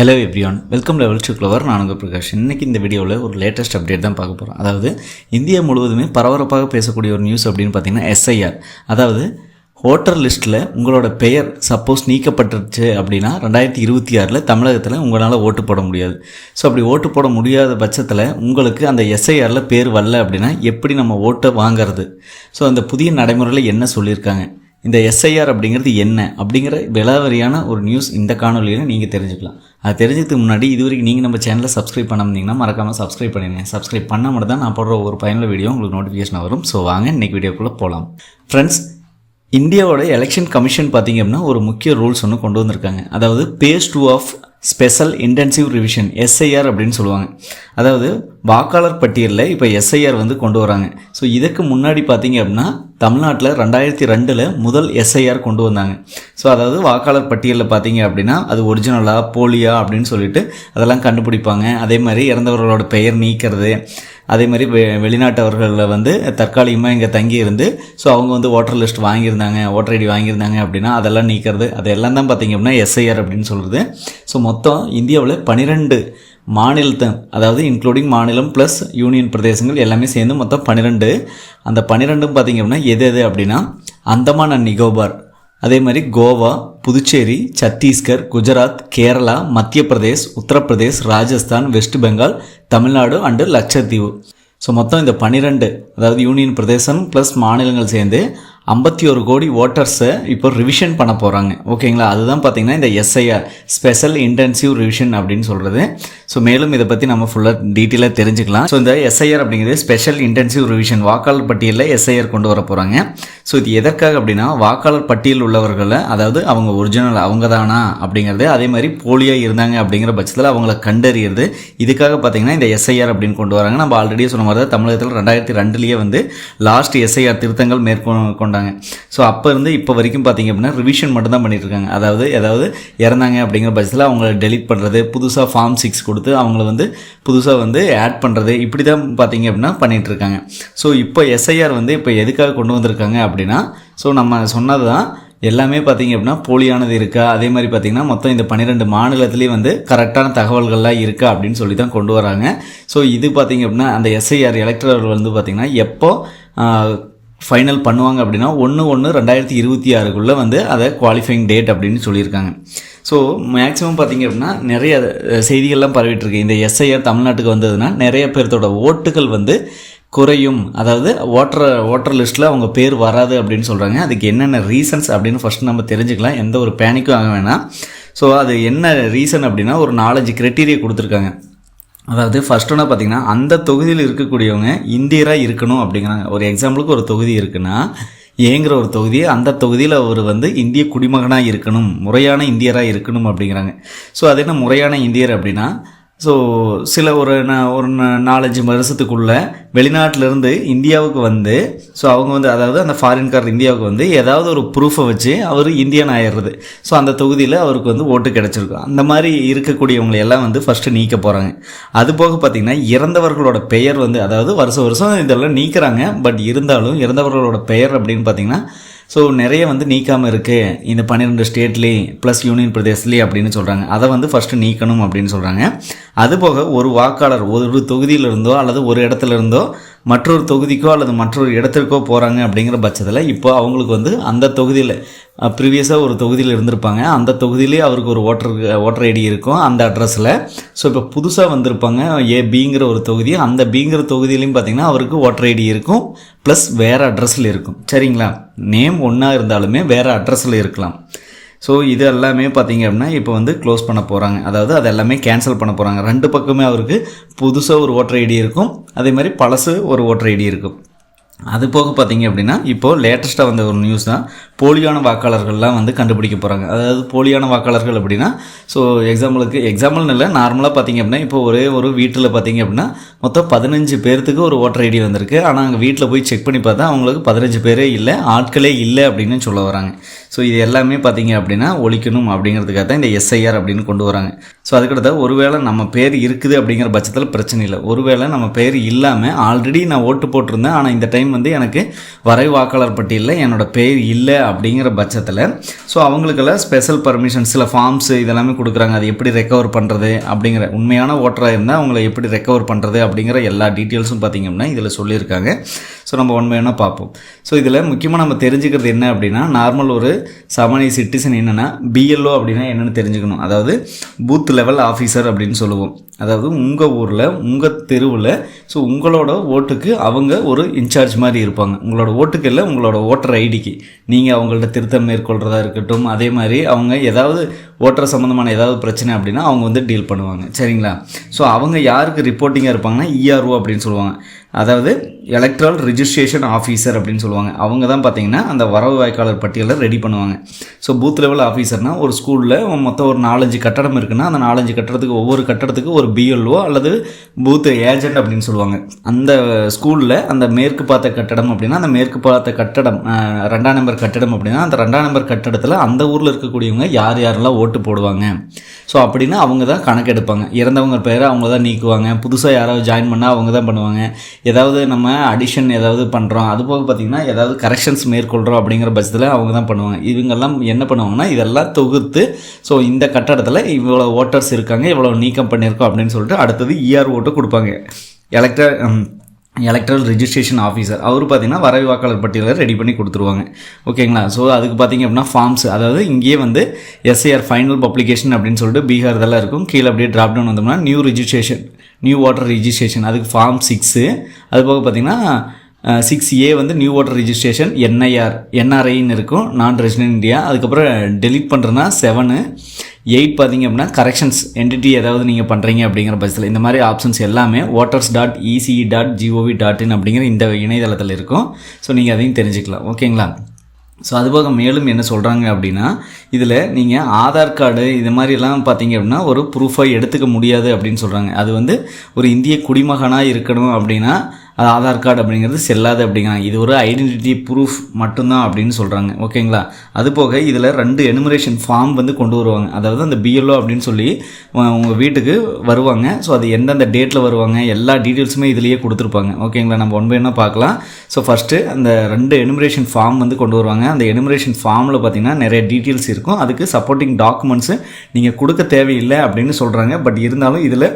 Hello everyone welcome level to clever நான் உங்கள் பிரகாஷ். இன்றைக்கி இந்த வீடியோவில் ஒரு லேட்டஸ்ட் அப்டேட் தான் பார்க்க போகிறோம் அதாவது இந்தியா முழுவதுமே பரபரப்பாக பேசக்கூடிய ஒரு நியூஸ் அப்படின்னு பார்த்தீங்கன்னா எஸ்ஐஆர் அதாவது ஓட்டர் லிஸ்ட்டில் உங்களோட பெயர் சப்போஸ் நீக்கப்பட்டுருச்சு அப்படின்னா ரெண்டாயிரத்தி இருபத்தி ஆறில் தமிழகத்தில் உங்களால் ஓட்டு போட முடியாது. ஸோ அப்படி ஓட்டு போட முடியாத பட்சத்தில் உங்களுக்கு அந்த எஸ்ஐஆரில் பேர் வரல அப்படின்னா எப்படி நம்ம ஓட்டை வாங்குறது? ஸோ அந்த புதிய நடைமுறையில் என்ன சொல்லியிருக்காங்க? இந்த எஸ்ஐஆர் அப்படிங்கிறது என்ன? அப்படிங்கிற விலாவரியான ஒரு நியூஸ் இந்த காணொலியில் நீங்கள் தெரிஞ்சுக்கலாம். அது தெரிஞ்சதுக்கு முன்னாடி இது வரைக்கும் நீங்கள் நம்ம சேனலை சப்ஸ்கிரைப் பண்ணாமந்தீங்கன்னா மறக்காமல் சப்ஸ்கிரைப் பண்ணிடுங்க. சப்ஸ்கிரைப் பண்ண மட்டும் தான் நான் போடுற ஒரு பயனுள்ள வீடியோ உங்களுக்கு நோட்டிஃபிகேஷன் வரும். ஸோ வாங்க இன்றைக்கி வீடியோக்குள்ளே போகலாம் ஃப்ரெண்ட்ஸ் இந்தியாவோட எலெக்ஷன் கமிஷன் பார்த்தீங்க அப்படின்னா ஒரு முக்கிய ரூல்ஸ் ஒன்று கொண்டு வந்திருக்காங்க. அதாவது phase two of special intensive revision SIR அப்படின்னு சொல்லுவாங்க. அதாவது வாக்காளர் பட்டியலில் இப்போ எஸ்ஐஆர் வந்து கொண்டு வராங்க. ஸோ இதுக்கு முன்னாடி பார்த்தீங்க அப்படின்னா தமிழ்நாட்டில் ரெண்டாயிரத்தி ரெண்டில் முதல் எஸ்ஐஆர் கொண்டு வந்தாங்க. ஸோ அதாவது வாக்காளர் பட்டியலில் பார்த்தீங்க அப்படின்னா அது ஒரிஜினலாக போலியா அப்படின்னு சொல்லிட்டு அதெல்லாம் கண்டுபிடிப்பாங்க. அதே மாதிரி இறந்தவர்களோட பெயர் நீக்கிறது. அதே மாதிரி வெ வெளிநாட்டவர்களில் வந்து தற்காலிகமாக இங்கே தங்கி இருந்து ஸோ அவங்க வந்து ஓட்டர் லிஸ்ட் வாங்கியிருந்தாங்க ஓட்டர் ஐடி வாங்கியிருந்தாங்க அப்படின்னா அதெல்லாம் நீக்கிறது அதெல்லாம் தான் பார்த்தீங்க அப்படின்னா எஸ்ஐஆர் அப்படின்னு சொல்கிறது ஸோ மொத்தம் இந்தியாவில் பன்னிரெண்டு மாநிலத்தை அதாவது இன்க்ளூடிங் மாநிலம் ப்ளஸ் யூனியன் பிரதேசங்கள் எல்லாமே சேர்ந்து மொத்தம் பன்னிரெண்டு அந்த பன்னிரெண்டும் பார்த்தீங்க அப்படின்னா எது எது அப்படின்னா அந்தமான் அண்ட் நிகோபார். அதே மாதிரி Goa Puducherry Chhattisgarh Gujarat Kerala Madhya Pradesh Uttar Pradesh Rajasthan West Bengal Tamil Nadu and Lakshadweep. So மொத்தம் இந்த பன்னிரெண்டு அதாவது யூனியன் பிரதேசம் ப்ளஸ் மாநிலங்கள் சேர்ந்து ஐம்பத்தி ஒரு கோடி ஓட்டர்ஸை இப்போ ரிவிஷன் பண்ண போகிறாங்க ஓகேங்களா? அதுதான் பார்த்தீங்கன்னா இந்த எஸ்ஐஆர் ஸ்பெஷல் இன்டென்சிவ் ரிவிஷன் அப்படின்னு சொல்கிறது ஸோ மேலும் இதை பற்றி நம்ம ஃபுல்லாக டீட்டெயிலாக தெரிஞ்சுக்கலாம். ஸோ இந்த எஸ்ஐஆர் அப்படிங்கிறது ஸ்பெஷல் இன்டென்சிவ் ரிவிஷன் வாக்காளர் பட்டியலில் எஸ்ஐஆர் கொண்டு வர போகிறாங்க ஸோ இது எதற்காக அப்படின்னா வாக்காளர் பட்டியல் உள்ளவர்களை அதாவது அவங்க ஒரிஜினல் அவங்க தானா அப்படிங்கிறது அதே மாதிரி போலியாக இருந்தாங்க அப்படிங்கிற பட்சத்தில் அவங்கள கண்டறியிறது. இதுக்காக பார்த்தீங்கன்னா இந்த எஸ்ஐஆர் அப்படின்னு கொண்டு வராங்க. நம்ம ஆல்ரெடி சொன்ன மாதிரி தான் தமிழகத்தில் ரெண்டாயிரத்தி ரெண்டுலேயே வந்து லாஸ்ட் எஸ்ஐஆர் திருத்தங்கள் மேற்கொண்டாங்க ஸோ அப்போ இருந்து இப்போ வரைக்கும் பார்த்தீங்க அப்படின்னா ரிவிஷன் மட்டும் தான் இருக்காங்க அதாவது ஏதாவது இறந்தாங்க அப்படிங்கிற பட்சத்தில் அவங்கள டெலிட் பண்ணுறது புதுசாக ஃபார்ம் சிக்ஸ் கொடுத்து அவங்கள வந்து புதுசாக வந்து ஆட் பண்ணுறது இப்படி தான் பார்த்தீங்க அப்படின்னா பண்ணிகிட்ருக்காங்க இருக்காங்க ஸோ இப்போ எஸ்ஐஆர் வந்து இப்போ எதுக்காக கொண்டு வந்திருக்காங்க அப்படின்னா ஸோ நம்ம சொன்னது தான் எல்லாமே பார்த்தீங்க அப்படின்னா போலியானது இருக்கா? அதே மாதிரி பார்த்தீங்கன்னா மொத்தம் இந்த பன்னிரெண்டு மாநிலத்துலேயும் வந்து கரெக்டான தகவல்கள்லாம் இருக்கா அப்படின்னு சொல்லி தான் கொண்டு வராங்க. ஸோ இது பார்த்தீங்க அப்படின்னா அந்த எஸ்ஐஆர் எலக்ட்ரல் வந்து பார்த்திங்கன்னா எப்போ ஃபைனல் பண்ணுவாங்க அப்படின்னா ஒன்று ஒன்று ரெண்டாயிரத்தி இருபத்தி ஆறுக்குள்ளே வந்து அதை குவாலிஃபைங் டேட் அப்படின்னு சொல்லியிருக்காங்க. ஸோ மேக்ஸிமம் பார்த்திங்க அப்படின்னா நிறைய செய்திகள்லாம் பரவிட்டுருக்கு. இந்த எஸ்ஐஆர் தமிழ்நாட்டுக்கு வந்ததுன்னா நிறைய பேர்த்தோட ஓட்டுகள் வந்து குறையும். அதாவது ஓட்டர் ஓட்டர் லிஸ்ட்டில் அவங்க பேர் வராது அப்படின்னு சொல்கிறாங்க அதுக்கு என்னென்ன ரீசன்ஸ் அப்படின்னு ஃபஸ்ட் நம்ம தெரிஞ்சுக்கலாம். எந்த ஒரு பேனிக்கும் ஆக வேணாம். ஸோ அது என்ன ரீசன் அப்படின்னா ஒரு நாலஞ்சு க்ரைட்டீரியா கொடுத்துருக்காங்க. அதாவது ஃபர்ஸ்ட் ஒன்று பார்த்தீங்கன்னா அந்த தொகுதியில் இருக்கக்கூடியவங்க இந்தியராக இருக்கணும் அப்படிங்கிறாங்க. ஒரு எக்ஸாம்பிளுக்கு ஒரு தொகுதி இருக்குன்னா ஏங்கிற ஒரு தொகுதி அந்த தொகுதியில் அவர் வந்து இந்திய குடிமகனாக இருக்கணும் முறையான இந்தியராக இருக்கணும் அப்படிங்கிறாங்க. ஸோ அது என்ன முறையான இந்தியர் அப்படின்னா ஸோ சில ஒரு ந ஒரு நாலஞ்சு வருஷத்துக்குள்ளே வெளிநாட்டிலேருந்து இந்தியாவுக்கு வந்து ஸோ அவங்க வந்து அதாவது அந்த ஃபாரின்கார் இந்தியாவுக்கு வந்து ஏதாவது ஒரு ப்ரூஃபை வச்சு அவர் இந்தியன் ஆயிடுறது. ஸோ அந்த தொகுதியில் அவருக்கு வந்து ஓட்டு கிடச்சிருக்கும். அந்த மாதிரி இருக்கக்கூடியவங்களை எல்லாம் வந்து ஃபஸ்ட்டு நீக்க போகிறாங்க அது போக பார்த்திங்கன்னா இறந்தவர்களோட பெயர் வந்து அதாவது வருஷம் வருஷம் இதெல்லாம் நீக்கிறாங்க. பட் இருந்தாலும் இறந்தவர்களோட பெயர் அப்படின்னு பார்த்திங்கன்னா ஸோ நிறைய வந்து நீக்காமல் இருக்குது இந்த பன்னிரெண்டு ஸ்டேட்லேயே ப்ளஸ் யூனியன் பிரதேசத்துலேயே அப்படின்னு சொல்கிறாங்க அதை வந்து ஃபஸ்ட்டு நீக்கணும் அப்படின்னு சொல்கிறாங்க அதுபோக ஒரு வாக்காளர் ஒரு தொகுதியிலிருந்தோ அல்லது ஒரு இடத்துல இருந்தோ மற்றொரு தொகுதிக்கோ அல்லது மற்றொரு இடத்திற்கோ போகிறாங்க அப்படிங்கிற பட்சத்தில் இப்போ அவங்களுக்கு வந்து அந்த தொகுதியில் ப்ரீவியஸாக ஒரு தொகுதியில் இருந்திருப்பாங்க. அந்த தொகுதியிலே அவருக்கு ஒரு ஓட்டர் ஓட்டர் ஐடி இருக்கும் அந்த அட்ரஸில் ஸோ இப்போ புதுசாக வந்திருப்பாங்க ஏ பிங்கிற ஒரு தொகுதி. அந்த பிங்கிற தொகுதியிலையும் பார்த்தீங்கன்னா அவருக்கு ஓட்டர் ஐடி இருக்கும் ப்ளஸ் வேறு அட்ரஸில் இருக்கும். சரிங்களா? நேம் ஒன்றா இருந்தாலுமே வேறு அட்ரஸில் இருக்கலாம். ஸோ இது எல்லாமே பார்த்தீங்க அப்படின்னா இப்போ வந்து க்ளோஸ் பண்ண போகிறாங்க அதாவது அது எல்லாமே கேன்சல் பண்ண போகிறாங்க ரெண்டு பக்கமே அவருக்கு புதுசாக ஒரு ஓட்டர் ஐடி இருக்கும். அதே மாதிரி பழசு ஒரு ஓட்டர் ஐடி இருக்கும். அது போக பார்த்தீங்க அப்படின்னா இப்போது லேட்டஸ்ட்டாக வந்த ஒரு நியூஸ் தான். போலியான வாக்காளர்கள்லாம் வந்து கண்டுபிடிக்க போகிறாங்க அதாவது போலியான வாக்காளர்கள் அப்படின்னா ஸோ எக்ஸாம்பிளுக்கு எக்ஸாம்பிள்னு இல்லை நார்மலாக பார்த்தீங்க அப்படின்னா இப்போ ஒரே ஒரு வீட்டில் பார்த்தீங்க அப்படின்னா மொத்தம் பதினஞ்சு பேர்த்துக்கு ஒரு ஓட்டர் ஐடி வந்திருக்கு. ஆனால் அங்கே வீட்டில் போய் செக் பண்ணி பார்த்தா அவங்களுக்கு பதினஞ்சு பேரே இல்லை ஆட்களே இல்லை அப்படின்னு சொல்ல வராங்க. ஸோ இது எல்லாமே பார்த்தீங்க அப்படின்னா ஒழிக்கணும் அப்படிங்கிறதுக்காக தான் இந்த எஸ்ஐஆர் அப்படின்னு கொண்டு வராங்க. ஸோ அதுக்கடுத்த ஒருவேளை நம்ம பேர் இருக்குது அப்படிங்கிற பட்சத்தில் பிரச்சனை இல்லை. ஒருவேளை நம்ம பேர் இல்லாமல் ஆல்ரெடி நான் ஓட்டு போட்டிருந்தேன். ஆனால் இந்த டைம் வந்து எனக்கு வரை வாக்காளர் பட்டியலில் என்னோட பேர் இல்லை அப்படிங்கிற பட்சத்தில் ஸோ அவங்களுக்கெல்லாம் ஸ்பெஷல் பர்மிஷன் சில ஃபார்ம்ஸ் இதெல்லாமே கொடுக்குறாங்க. அது எப்படி ரெக்கவர் பண்ணுறது அப்படிங்கிற உண்மையான ஓட்டராக இருந்தால் அவங்கள எப்படி ரெக்கவர் பண்ணுறது அப்படிங்கிற எல்லா டீட்டெயில்ஸும் பார்த்தீங்கன்னா இதில் சொல்லியிருக்காங்க. ஸோ நம்ம உண்மையான பார்ப்போம். ஸோ இதில் முக்கியமாக நம்ம தெரிஞ்சுக்கிறது என்ன அப்படின்னா நார்மல் ஒரு சாமானிய சிட்டிசன் என்னென்னா பிஎல்ஓ அப்படின்னா என்னென்னு தெரிஞ்சுக்கணும். அதாவது பூத் லெவல் ஆஃபீஸர் அப்படின்னு சொல்லுவோம். அதாவது உங்கள் ஊரில் உங்கள் தெருவில் ஸோ உங்களோட ஓட்டுக்கு அவங்க ஒரு இன்சார்ஜ் மாதிரி இருப்பாங்க. உங்களோட ஓட்டுக்கு இல்லை உங்களோட ஓட்டர் ஐடிக்கு. நீங்கள் அவங்கள்ட்ட திருத்தம் மேற்கொள்கிறதா இருக்கட்டும் அதே மாதிரி அவங்க ஏதாவது ஓட்டர் சம்மந்தமான ஏதாவது பிரச்சனை அப்படின்னா அவங்க வந்து டீல் பண்ணுவாங்க. சரிங்களா? ஸோ அவங்க யாருக்கு ரிப்போர்ட்டிங்காக இருப்பாங்கன்னா இஆர்ஓ அப்படின்னு சொல்லுவாங்க. அதாவது எலக்ட்ரல் ரிஜிஸ்ட்ரேஷன் ஆஃபீஸர் அப்படின்னு சொல்லுவாங்க. அவங்க தான் பார்த்தீங்கன்னா அந்த வரவு வாய்க்காளர் பட்டியலை ரெடி பண்ணுவாங்க. ஸோ பூத் லெவல் ஆஃபீஸர்னால் ஒரு ஸ்கூலில் மொத்தம் ஒரு நாலஞ்சு கட்டடம் இருக்குன்னா அந்த நாலஞ்சு கட்டடத்துக்கு ஒவ்வொரு கட்டடத்துக்கு ஒரு பிஎல்ஓ அல்லது பூத் ஏஜென்ட் அப்படின்னு சொல்லுவாங்க. அந்த ஸ்கூலில் அந்த மேற்கு பார்த்த கட்டடம் அப்படின்னா அந்த மேற்கு பார்த்த கட்டடம் ரெண்டாம் நம்பர் கட்டடம் அப்படின்னா அந்த ரெண்டாம் நம்பர் கட்டடத்தில் அந்த ஊரில் இருக்கக்கூடியவங்க யார் யாரெல்லாம் ஓட்டு போடுவாங்க? ஸோ அப்படின்னா அவங்க தான் கணக்கெடுப்பாங்க. இறந்தவங்க பேரை அவங்க தான் நீக்குவாங்க. புதுசாக யாராவது ஜாயின் பண்ணால் அவங்க தான் பண்ணுவாங்க. ஏதாவது நம்ம அடிஷன் ஏதாவது பண்ணுறோம் அது போக பார்த்திங்கன்னா ஏதாவது கரெக்ஷன்ஸ் மேற்கொள்கிறோம் அப்படிங்கிற பட்சத்தில் அவங்க தான் பண்ணுவாங்க. இவங்கெல்லாம் என்ன பண்ணுவாங்கன்னா இதெல்லாம் தொகுத்து ஸோ இந்த கட்டடத்தில் இவ்வளோ ஓட்டர்ஸ் இருக்காங்க இவ்வளோ நீக்கம் பண்ணியிருக்கோம் அப்படின்னு சொல்லிட்டு அடுத்தது இஆர் ஓட்டு கொடுப்பாங்க. எலக்ட்ர எலக்ட்ரல் ரிஜிஸ்ட்ரேஷன் ஆஃபீஸர் அவர் பார்த்தீங்கன்னா வரவு வாக்காளர் பட்டியலை ரெடி பண்ணி கொடுத்துருவாங்க. ஓகேங்களா? ஸோ அதுக்கு பார்த்தீங்க அப்படின்னா ஃபார்ம்ஸ் அதாவது இங்கேயே வந்து எஸ்ஐஆர் ஃபைனல் பப்ளிகேஷன் அப்படின்னு சொல்லிட்டு பீகார் இதெல்லாம் இருக்கும். கீழே அப்படியே ட்ராப் டவுன் வந்தோம்னா new registration new voter registration அதுக்கு ஃபார்ம் சிக்ஸு அது போக பார்த்தீங்கன்னா சிக்ஸ் ஏ வந்து நியூ வாட்டர் ரிஜிஸ்ட்ரேஷன் என்ஐஆர் என்ஆர்ஐன்னு இருக்கும். நான் ரெசிடென்ட் இந்தியா அதுக்கப்புறம் டெலிட் பண்ணுறேன்னா செவனு எயிட் பார்த்தீங்க அப்படின்னா கரெக்ஷன்ஸ் என்டிட்டி ஏதாவது நீங்கள் பண்ணுறீங்க அப்படிங்கிற பட்சத்தில் இந்த மாதிரி ஆப்ஷன்ஸ் எல்லாமே voters dot ECI dot GOV dot in அப்படிங்கிற இந்த இணையதளத்தில் இருக்கும். ஸோ நீங்கள் அதையும் தெரிஞ்சுக்கலாம். ஓகேங்களா ஸோ அதுபோக மேலும் என்ன சொல்கிறாங்க அப்படின்னா இதில் நீங்கள் ஆதார் கார்டு இது மாதிரிலாம் பார்த்தீங்க அப்படின்னா ஒரு ப்ரூஃபாக எடுத்துக்க முடியாது அப்படின்னு சொல்கிறாங்க அது வந்து ஒரு இந்திய குடிமகனாக இருக்கணும் அப்படின்னா அது ஆதார் கார்டு அப்படிங்கிறது செல்லாது அப்படிங்கிறாங்க. இது ஒரு ஐடென்டிட்டி ப்ரூஃப் மட்டும்தான் அப்படின்னு சொல்கிறாங்க ஓகேங்களா அது போக இதில் ரெண்டு எனுமரேஷன் ஃபார்ம் வந்து கொண்டு வருவாங்க. அதாவது அந்த பிஎல்ஓ அப்படின்னு சொல்லி உங்கள் வீட்டுக்கு வருவாங்க. ஸோ அது எந்தெந்த டேட்டில் வருவாங்க எல்லா டீட்டெயில்ஸுமே இதுலேயே கொடுத்துருப்பாங்க. ஓகேங்களா நம்ம ஒன் பை ஒன்றா பார்க்கலாம். ஸோ ஃபஸ்ட்டு அந்த ரெண்டு எனுமரேஷன் ஃபார்ம் வந்து கொண்டு வருவாங்க. அந்த எனுமரேஷன் ஃபார்மில் பார்த்தீங்கன்னா நிறைய டீட்டெயில்ஸ் இருக்கும். அதுக்கு சப்போர்ட்டிங் டாக்குமெண்ட்ஸு நீங்கள் கொடுக்க தேவையில்லை அப்படின்னு சொல்கிறாங்க பட் இருந்தாலும் இதில்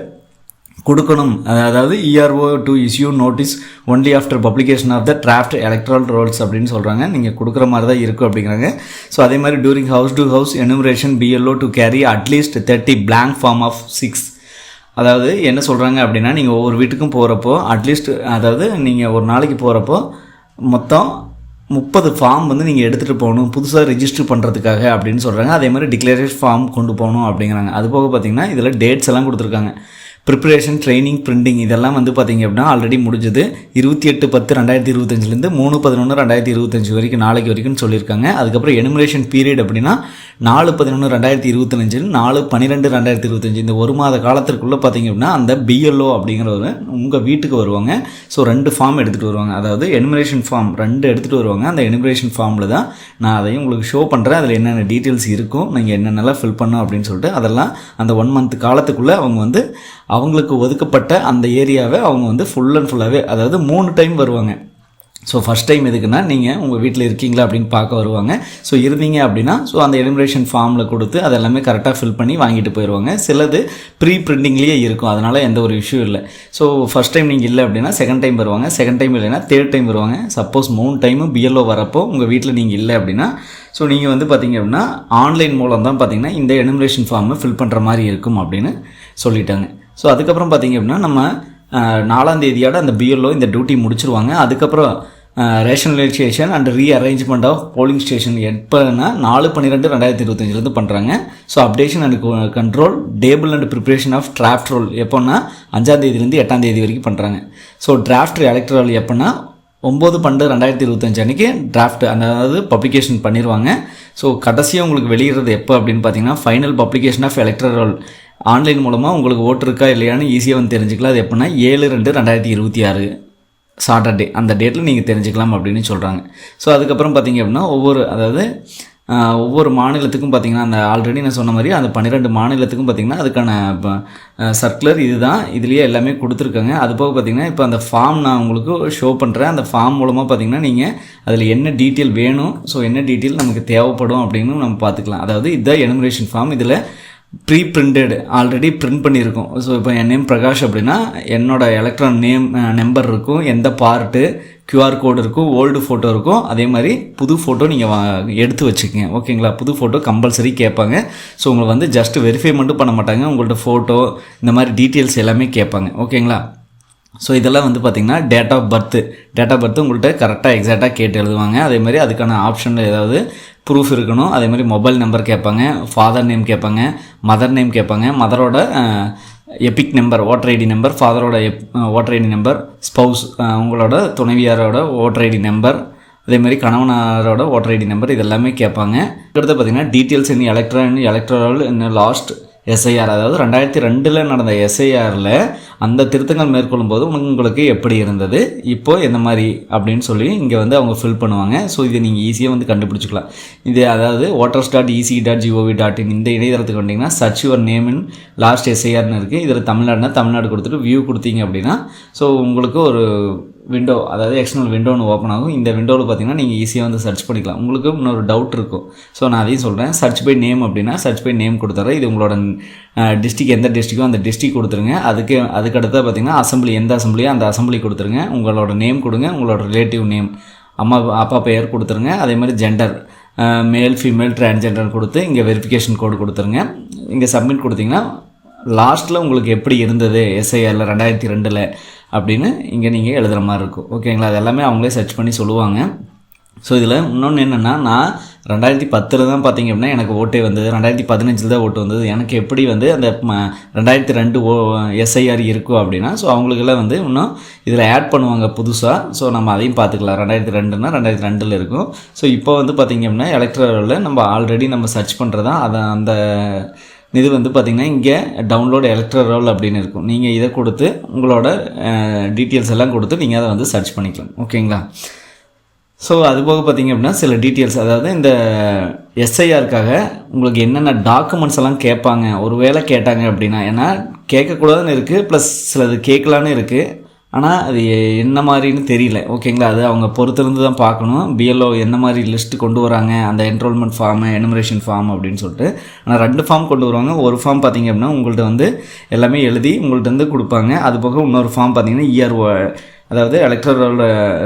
கொடுக்கணும். அதாவது ERO to issue notice only after publication of the draft electoral rolls அப்படின்னு சொல்கிறாங்க நீங்கள் கொடுக்குற மாதிரி தான் இருக்கும் அப்படிங்கிறாங்க. ஸோ அதே மாதிரி during house to house enumeration BLO to carry at least thirty blank form of six அதாவது என்ன சொல்கிறாங்க அப்படின்னா நீங்கள் ஒவ்வொரு வீட்டுக்கும் போகிறப்போ அட்லீஸ்ட் அதாவது நீங்கள் ஒரு நாளைக்கு போகிறப்போ மொத்தம் முப்பது ஃபார்ம் வந்து நீங்கள் எடுத்துகிட்டு போகணும். புதுசாக ரிஜிஸ்டர் பண்ணுறதுக்காக அப்படின்னு சொல்கிறாங்க அதே மாதிரி டிக்ளரேஷன் ஃபார்ம் கொண்டு போகணும் அப்படிங்கிறாங்க. அது போக பார்த்தீங்கன்னா இதில் டேட்ஸ் எல்லாம் கொடுத்துருக்காங்க. ப்ரிப்பரேஷன் ட்ரைனிங் பிரிண்டிங் இதெல்லாம் வந்து பார்த்தீங்க அப்படின்னா ஆல்ரெடி முடிஞ்சது. இருபத்தி எட்டு பத்து ரெண்டாயிரத்தி இருபத்தஞ்சிலேருந்து மூணு பதினொன்று ரெண்டாயிரத்தி இருபத்தஞ்சி வரைக்கும் நாளைக்கு வரைக்கும் சொல்லியிருக்காங்க. அதுக்கப்புறம் எனுமரேஷன் பீரியட் அப்படின்னா நாலு பதினொன்று ரெண்டாயிரத்தி இருபத்தஞ்சு நாலு பன்னிரெண்டு ரெண்டாயிரத்தி இருபத்தஞ்சி. இந்த ஒரு மாத காலத்திற்குள்ளே பார்த்தீங்க அப்படின்னா அந்த பிஎல்ஓ அப்படிங்கிறவர் உங்கள் வீட்டுக்கு வருவாங்க. ஸோ ரெண்டு ஃபார்ம் எடுத்துகிட்டு வருவாங்க. அதாவது எனுமரேஷன் ஃபார்ம் ரெண்டு எடுத்துகிட்டு வருவாங்க. அந்த எனுமரேஷன் ஃபார்மில் தான் நான் அதையும் உங்களுக்கு ஷோ பண்ணுறேன் அதில் என்னென்ன டீட்டெயில்ஸ் இருக்கும் நீங்கள் என்னென்னலாம் ஃபில் பண்ணும் அப்படின்னு சொல்லிட்டு அதெல்லாம் அந்த ஒன் மந்த் காலத்துக்குள்ளே அவங்க வந்து அவங்களுக்கு ஒதுக்கப்பட்ட அந்த ஏரியாவை அவங்க வந்து ஃபுல் அண்ட் ஃபுல்லாகவே அதாவது மூணு டைம் வருவாங்க. ஸோ ஃபஸ்ட் டைம் எதுக்குன்னா நீங்கள் உங்கள் வீட்டில் இருக்கீங்களா அப்படின்னு பார்க்க வருவாங்க. ஸோ இருந்தீங்க அப்படின்னா ஸோ அந்த எலிமினேஷன் ஃபார்மில் கொடுத்து அதெல்லாமே கரெக்டாக ஃபில் பண்ணி வாங்கிட்டு போயிடுவாங்க சிலது ப்ரீ பிரிண்டிங்லேயே இருக்கும். அதனால் எந்த ஒரு இஷ்யூ இல்லை. ஸோ ஃபஸ்ட் டைம் நீங்கள் இல்லை அப்படின்னா செகண்ட் டைம் வருவாங்க. செகண்ட் டைம் இல்லைன்னா தேர்ட் டைம் வருவாங்க. சப்போஸ் மூணு டைமும் பிஎல்ஓ வரப்போ உங்கள் வீட்டில் நீங்கள் இல்லை அப்படின்னா ஸோ நீங்கள் வந்து பார்த்தீங்க அப்படின்னா ஆன்லைன் மூலம் தான் பார்த்தீங்கன்னா இந்த எலிமினேஷன் ஃபார்மை ஃபில் பண்ணுற மாதிரி இருக்கும் அப்படின்னு சொல்லிட்டாங்க. ஸோ அதுக்கப்புறம் பார்த்தீங்க அப்படின்னா நம்ம நாலாம் தேதியோட அந்த பிஎல்ஓ இந்த டியூட்டி முடிச்சிருவாங்க. அதுக்கப்புறம் rationalisation and rearrangement of polling station எப்போனா நாலு பன்னிரெண்டு ரெண்டாயிரத்தி இருபத்தஞ்சிலேருந்து பண்ணுறாங்க so updation and control table and preparation of draft roll எப்போன்னா அஞ்சாம் தேதியிலேருந்து எட்டாம் தேதி வரைக்கும் பண்ணுறாங்க ஸோ டிராஃப்ட் எலக்ட்ரல் எப்போன்னா ஒம்பது பன்னெண்டு ரெண்டாயிரத்தி இருபத்தஞ்சு அன்றைக்கி டிராஃப்ட் அதாவது பப்ளிகேஷன் பண்ணிடுவாங்க ஸோ கடைசியாக உங்களுக்கு வெளியிடுறது எப்போ அப்படின்னு பார்த்தீங்கன்னா final publication of electoral online மூலமாக உங்களுக்கு ஓட்டு இருக்கா இல்லையான்னு ஈஸியாக வந்து தெரிஞ்சுக்கலாம். அது எப்படின்னா ஏழு ரெண்டு ரெண்டாயிரத்தி இருபத்தி ஆறு சாட்டர்டே அந்த டேட்டில் நீங்கள் தெரிஞ்சுக்கலாம் அப்படின்னு சொல்கிறாங்க ஸோ அதுக்கப்புறம் பார்த்தீங்க அப்படின்னா ஒவ்வொரு அதாவது ஒவ்வொரு மாநிலத்துக்கும் பார்த்திங்கன்னா அந்த ஆல்ரெடி நான் சொன்ன மாதிரி அந்த பன்னிரெண்டு மாநிலத்துக்கும் பார்த்திங்கன்னா அதுக்கான சர்க்குலர் இது தான் இதுலேயே எல்லாமே கொடுத்துருக்காங்க. அது போக பார்த்திங்கன்னா இப்போ அந்த ஃபார்ம் நான் உங்களுக்கு ஷோ பண்ணுறேன் அந்த ஃபார்ம் மூலமாக பார்த்திங்கன்னா நீங்கள் அதில் என்ன டீட்டெயில் வேணும் ஸோ என்ன டீட்டெயில் நமக்கு தேவைப்படும் அப்படின்னு நம்ம பார்த்துக்கலாம் அதாவது இதுதான் எனுமரேஷன் ஃபார்ம் இதில் ப்ரீ பிரிண்டடு ஆல்ரெடி பிரிண்ட் பண்ணியிருக்கோம். ஸோ இப்போ என் நேம் பிரகாஷ் அப்படின்னா என்னோட எலக்ட்ரான் நேம் நம்பர் இருக்கும் எந்த பார்ட்டு கியூஆர் கோடு இருக்கும் ஓல்டு ஃபோட்டோ இருக்கும். அதே மாதிரி புது ஃபோட்டோ நீங்கள் எடுத்து வச்சுக்கோங்க. ஓகேங்களா புது ஃபோட்டோ கம்பல்சரி கேட்பாங்க. ஸோ உங்களை வந்து ஜஸ்ட் வெரிஃபை மட்டும் பண்ண மாட்டாங்க. உங்கள்ட்ட ஃபோட்டோ இந்த மாதிரி டீட்டெயில்ஸ் எல்லாமே கேட்பாங்க. ஓகேங்களா ஸோ இதெல்லாம் வந்து பார்த்திங்கன்னா date of birth date of birth உங்கள்கிட்ட கரெக்டாக எக்ஸாக்டாக கேட்டு எழுதுவாங்க. அதே மாதிரி அதுக்கான ஆப்ஷனில் ஏதாவது ப்ரூஃப் இருக்கணும். அதே மாதிரி மொபைல் நம்பர் கேட்பாங்க ஃபாதர் நேம் கேட்பாங்க மதர் நேம் கேட்பாங்க. மதரோட EPIC number voter ID number ஃபாதரோட எப் ஓட்டர் ஐடி நம்பர் ஸ்பௌஸ் உங்களோட துணைவியாரோட ஓட்டர் ஐடி நம்பர் அதேமாதிரி கணவனாரோட ஓட்டர் ஐடி நம்பர் இதெல்லாமே கேட்பாங்க. அடுத்து பார்த்தீங்கன்னா டீட்டெயில்ஸ் இன்னும் எலக்ட்ரான் எலக்ட்ரல் இன்னும் லாஸ்ட் எஸ்ஐஆர் அதாவது ரெண்டாயிரத்தி ரெண்டில் நடந்த எஸ்ஐஆரில் அந்த திருத்தங்கள் மேற்கொள்ளும் போது உங்களுக்கு எப்படி இருந்தது? இப்போது எந்த மாதிரி அப்படின்னு சொல்லி இங்கே வந்து அவங்க ஃபில் பண்ணுவாங்க. ஸோ இதை நீங்கள் ஈஸியாக வந்து கண்டுபிடிச்சிக்கலாம். இது அதாவது voters dot ECI dot GOV dot in இந்த இணையதளத்துக்கு வந்தீங்கன்னா search your name in last எஸ்ஐஆர்னு இருக்குது இதில் தமிழ்நாடுனா தமிழ்நாடு கொடுத்துட்டு வியூ கொடுத்தீங்க அப்படின்னா ஸோ உங்களுக்கு ஒரு விண்டோ அதாவது எக்ஸ்டர்னல் விண்டோன்னு ஓப்பன் ஆகும். இந்த விண்டோவில் பார்த்தீங்கன்னா நீங்கள் ஈஸியாக வந்து சர்ச் பண்ணிக்கலாம். உங்களுக்கு இன்னொரு டவுட் இருக்கும். ஸோ நான் அதையும் சொல்கிறேன் சர்ச் பை நேம் அப்படின்னா சர்ச் பை நேம் கொடுத்துட்றேன் இது உங்களோட டிஸ்ட்ரிக் எந்த டிஸ்ட்ரிக்கோ அந்த டிஸ்ட்ரிக் கொடுத்துருங்க. அதுக்கு அதுக்கு பார்த்தீங்கன்னா அசம்பிளி எந்த அசம்பிளியோ அந்த அசம்பிளி கொடுத்துருங்க. உங்களோட நேம் கொடுங்க. உங்களோட ரிலேட்டிவ் நேம் அம்மா அப்பா பெயர் கொடுத்துருங்க. அதே மாதிரி ஜெண்டர் மேல் ஃபீமேல் டிரான்ஜெண்டர் கொடுத்து இங்கே வெரிஃபிகேஷன் கோடு கொடுத்துருங்க. இங்கே சப்மிட் கொடுத்தீங்கன்னா லாஸ்ட்டில் உங்களுக்கு எப்படி இருந்தது? எஸ்ஐஆரில் ரெண்டாயிரத்தி ரெண்டில் அப்படின்னு இங்கே நீங்கள் எழுதுகிற மாதிரி இருக்கும். ஓகேங்களா அது எல்லாமே அவங்களே சர்ச் பண்ணி சொல்லுவாங்க. ஸோ இதில் இன்னொன்று என்னென்னா நான் ரெண்டாயிரத்தி பத்தில் தான் பார்த்தீங்க அப்படின்னா எனக்கு ஓட்டே வந்தது. ரெண்டாயிரத்தி பதினஞ்சில் தான் ஓட்டு வந்தது. எனக்கு எப்படி வந்து அந்த ரெண்டாயிரத்தி ரெண்டு ஓ எஸ்ஐஆர் இருக்கும் அப்படின்னா ஸோ அவங்களுக்கெல்லாம் வந்து இன்னும் இதில் ஆட் பண்ணுவாங்க புதுசாக ஸோ நம்ம அதையும் பார்த்துக்கலாம் ரெண்டாயிரத்தி ரெண்டுனா ரெண்டாயிரத்தி ரெண்டில் இருக்கும். ஸோ இப்போ வந்து பார்த்தீங்க அப்படின்னா எலக்ட்ரலில் நம்ம ஆல்ரெடி நம்ம சர்ச் பண்ணுறதா அதை அந்த இது வந்து பார்த்திங்கன்னா இங்கே டவுன்லோட் எலக்ட்ரல் அப்படின்னு இருக்கும். நீங்கள் இதை கொடுத்து உங்களோட டீட்டெயில்ஸ் எல்லாம் கொடுத்து நீங்கள் அதை வந்து சர்ச் பண்ணிக்கலாம். ஓகேங்களா? ஸோ அது போக பார்த்தீங்க அப்படின்னா சில டீட்டெயில்ஸ் அதாவது இந்த எஸ்ஐஆருக்காக உங்களுக்கு என்னென்ன டாக்குமெண்ட்ஸ் எல்லாம் கேட்பாங்க ஒரு வேளை கேட்டாங்க அப்படின்னா ஏன்னா கேட்கக்கூடாதுன்னு இருக்குது ப்ளஸ் சிலது கேட்கலான்னு இருக்குது ஆனால் அது என்ன மாதிரின்னு தெரியல. ஓகேங்களா? அது அவங்க பொறுத்திருந்து தான் பார்க்கணும் பிஎல்ஓ என்ன மாதிரி லிஸ்ட்டு கொண்டு வராங்க? அந்த என்ரோல்மெண்ட் ஃபார்மு எனுமரேஷன் ஃபார்ம் அப்படின்னு சொல்லிட்டு. ஆனால் ரெண்டு ஃபார்ம் கொண்டு வருவாங்க. ஒரு ஃபார்ம் பார்த்தீங்க அப்படின்னா உங்கள்கிட்ட வந்து எல்லாமே எழுதி உங்கள்கிட்ட வந்து கொடுப்பாங்க. அது போக இன்னொரு ஃபார்ம் பார்த்தீங்கன்னா இஆர்ஓ அதாவது எலக்ட்ரல்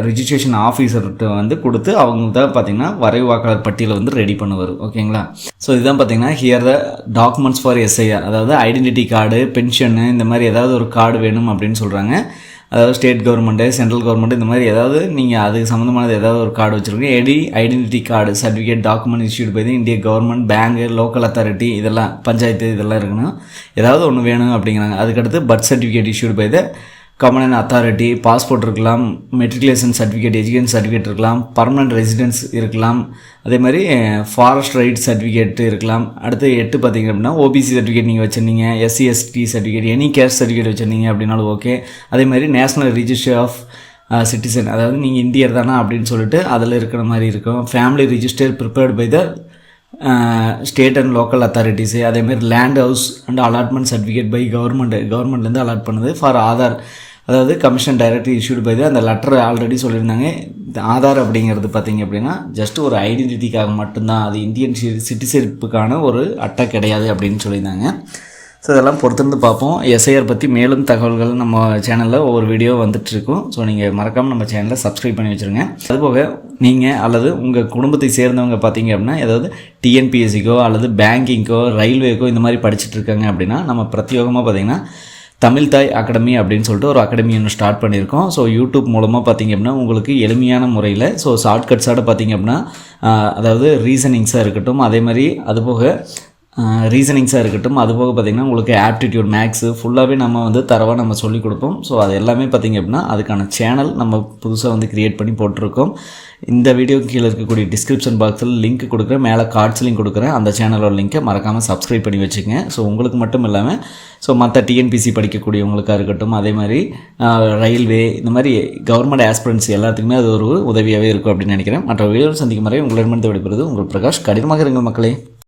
ரிஜிஸ்ட்ரேஷன் ஆஃபீஸர்கிட்ட வந்து கொடுத்து அவங்க தான் பார்த்தீங்கன்னா வரைவு வாக்காளர் பட்டியலை வந்து ரெடி பண்ணுவார். ஓகேங்களா? ஸோ இதுதான் பார்த்தீங்கன்னா here the documents for SIR அதாவது ஐடென்டிட்டி கார்டு பென்ஷனு இந்த மாதிரி ஏதாவது ஒரு கார்டு வேணும் அப்படின்னு சொல்கிறாங்க அதாவது ஸ்டேட் கவர்மெண்ட்டு சென்ட்ரல் கவர்மெண்ட் இந்த மாதிரி ஏதாவது நீங்கள் அதுக்கு சம்மந்தமானது ஏதாவது ஒரு கார்டு வச்சுருக்கீங்க. Eddy identity card certificate document issued by இந்திய கவர்மெண்ட் பேங்கு லோக்கல் அத்தாரிட்டி இதெல்லாம் பஞ்சாயத்து இதெல்லாம் இருக்கணும் ஏதாவது ஒன்று வேணும் அப்படிங்கிறாங்க. அதுக்கடுத்து birth certificate issued by the common authority passport இருக்கலாம் மெட்ரிகுலேஷன் சர்டிஃபிகேட் எஜுகேஷன் சர்டிஃபிகேட் இருக்கலாம் பர்மனன்ட் ரெசிடென்ஸ் இருக்கலாம். அதே மாதிரி ஃபாரஸ்ட் ரைட் சர்டிஃபிகேட் இருக்கலாம். அடுத்து எட்டு பார்த்தீங்க அப்படின்னா ஓபிசி சர்டிஃபிகேட் நீங்கள் வச்சுருந்தீங்க SC ST certificate any caste certificate வச்சுருந்தீங்க அப்படின்னாலும் ஓகே அதே மாதிரி நேஷனல் ரிஜிஸ்டர் ஆஃப் சிட்டிசன் அதாவது நீங்கள் இந்தியர் தானா அப்படின்னு சொல்லிட்டு அதில் இருக்கிற மாதிரி இருக்கும். Family register prepared by the state and local authorities அதேமாதிரி land house and allotment certificate by government கவர்மெண்ட்லேருந்து அலாட் பண்ணுது ஃபார் ஆதார். அதாவது கமிஷன் டைரக்ட் இஷ்யூடு பை அந்த லெட்டர் ஆல்ரெடி சொல்லியிருந்தாங்க. இந்த ஆதார் அப்படிங்கிறது பார்த்தீங்க அப்படின்னா ஜஸ்ட் ஒரு ஐடென்டிட்டிக்காக மட்டும்தான் அது இந்தியன் சிட்டிசன்ஷிப்புக்கான ஒரு அட்டை கிடையாது அப்படின்னு சொல்லியிருந்தாங்க. ஸோ இதெல்லாம் பொறுத்திருந்து பார்ப்போம். எஸ்ஐஆர் பற்றி மேலும் தகவல்கள் நம்ம சேனலில் ஒவ்வொரு வீடியோ வந்துட்டுருக்கும். ஸோ நீங்கள் மறக்காமல் நம்ம சேனலை சப்ஸ்கிரைப் பண்ணி வச்சுருங்க. அதுபோக நீங்கள் அல்லது உங்கள் குடும்பத்தை சேர்ந்தவங்க பார்த்தீங்க அப்படின்னா ஏதாவது டிஎன்பிஎஸ்சிக்கோ அல்லது பேங்கிங்க்கோ ரயில்வேக்கோ இந்த மாதிரி படிச்சுட்டு இருக்காங்க அப்படின்னா நம்ம பிரத்யோகமாக பார்த்தீங்கன்னா தமிழ் தாய் அகாடமி அப்படின்னு சொல்லிட்டு ஒரு அகாடமி ஒன்று ஸ்டார்ட் பண்ணியிருக்கோம். ஸோ யூடியூப் மூலமாக பார்த்திங்க அப்படின்னா உங்களுக்கு எளிமையான முறையில் ஸோ ஷார்ட்கட்ஸாக பார்த்திங்க அப்படின்னா அதாவது ரீசனிங்ஸாக இருக்கட்டும் அதே மாதிரி அதுபோக ரீசனிங்ஸாக இருக்கட்டும். அதுபோக பார்த்திங்கன்னா உங்களுக்கு ஆப்டிடியூட் மேக்ஸு ஃபுல்லாகவே நம்ம வந்து தரவாக நம்ம சொல்லிக் கொடுப்போம். ஸோ அது எல்லாமே பார்த்திங்க அப்படின்னா அதுக்கான சேனல் நம்ம புதுசாக வந்து க்ரியேட் பண்ணி போட்டிருக்கோம். இந்த வீடியோ கீழே இருக்கக்கூடிய டிஸ்கிரிப்ஷன் பாக்ஸில் லிங்க் கொடுக்குறேன். மேலே கார்ட்ஸ் லிங்க் கொடுக்குறேன். அந்த சேனலோட லிங்க்கை மறக்காமல் சப்ஸ்கிரைப் பண்ணி வச்சுங்க ஸோ உங்களுக்கு மட்டும் இல்லாமல் ஸோ மற்ற டிஎன்பிசி படிக்கக்கூடியவங்களுக்காக இருக்கட்டும் அதே மாதிரி ரயில்வே இந்த மாதிரி கவர்மெண்ட் ஆஸ்பிரன்ஸ் எல்லாத்துக்குமே அது ஒரு உதவியாகவே இருக்கும் அப்படின்னு நினைக்கிறேன். மற்ற வீடியோ சந்திக்கும் வரை உங்களிடமிருந்து விடைபெறுவது உங்கள் பிரகாஷ். கடினமாக இருங்கள் மக்களே.